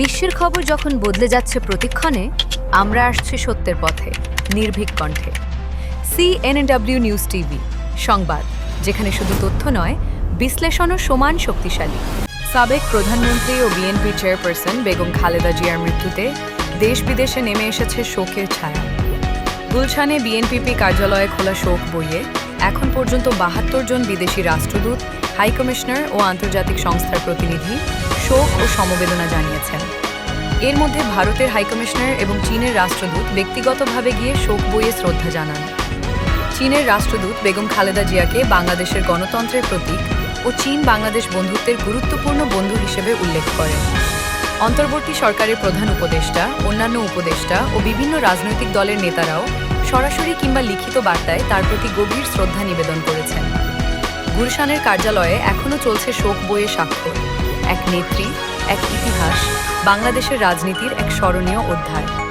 বিশ্বের খবর যখন বদলে যাচ্ছে প্রতিক্ষণে, আমরা আসছি সত্যের পথে, নির্ভীক কণ্ঠে। সিএনএডব্লিউ নিউজ টিভি সংবাদ, যেখানে শুধু তথ্য নয়, বিশ্লেষণও সমান শক্তিশালী। সাবেক প্রধানমন্ত্রী ও বিএনপি চেয়ারপারসন বেগম খালেদা জিয়ার মৃত্যুতে দেশ বিদেশে নেমে এসেছে শোকের ছায়া। গুলশানে বিএনপিপি কার্যালয়ে খোলা শোক বইয়ে, এখন পর্যন্ত বাহাত্তর জন বিদেশি রাষ্ট্রদূত হাইকমিশনার ও আন্তর্জাতিক সংস্থার প্রতিনিধি শোক ও সমবেদনা জানিয়েছেন। এর মধ্যে ভারতের হাইকমিশনার এবং চীনের রাষ্ট্রদূত ব্যক্তিগতভাবে গিয়ে শোক বইয়ে শ্রদ্ধা জানান। চীনের রাষ্ট্রদূত বেগম খালেদা জিয়াকে বাংলাদেশের গণতন্ত্রের প্রতীক ও চীন বাংলাদেশ বন্ধুত্বের গুরুত্বপূর্ণ বন্ধু হিসেবে উল্লেখ করেন। অন্তর্বর্তী সরকারের প্রধান উপদেষ্টা, অন্যান্য উপদেষ্টা ও বিভিন্ন রাজনৈতিক দলের নেতারাও সরাসরি কিংবা লিখিত বার্তায় তার প্রতি গভীর শ্রদ্ধা নিবেদন করেছেন। গুলশানের কার্যালয়ে এখনও চলছে শোক বইয়ে স্বাক্ষর। এক নেত্রী, এক ইতিহাস, বাংলাদেশের রাজনীতির এক স্মরণীয় অধ্যায়।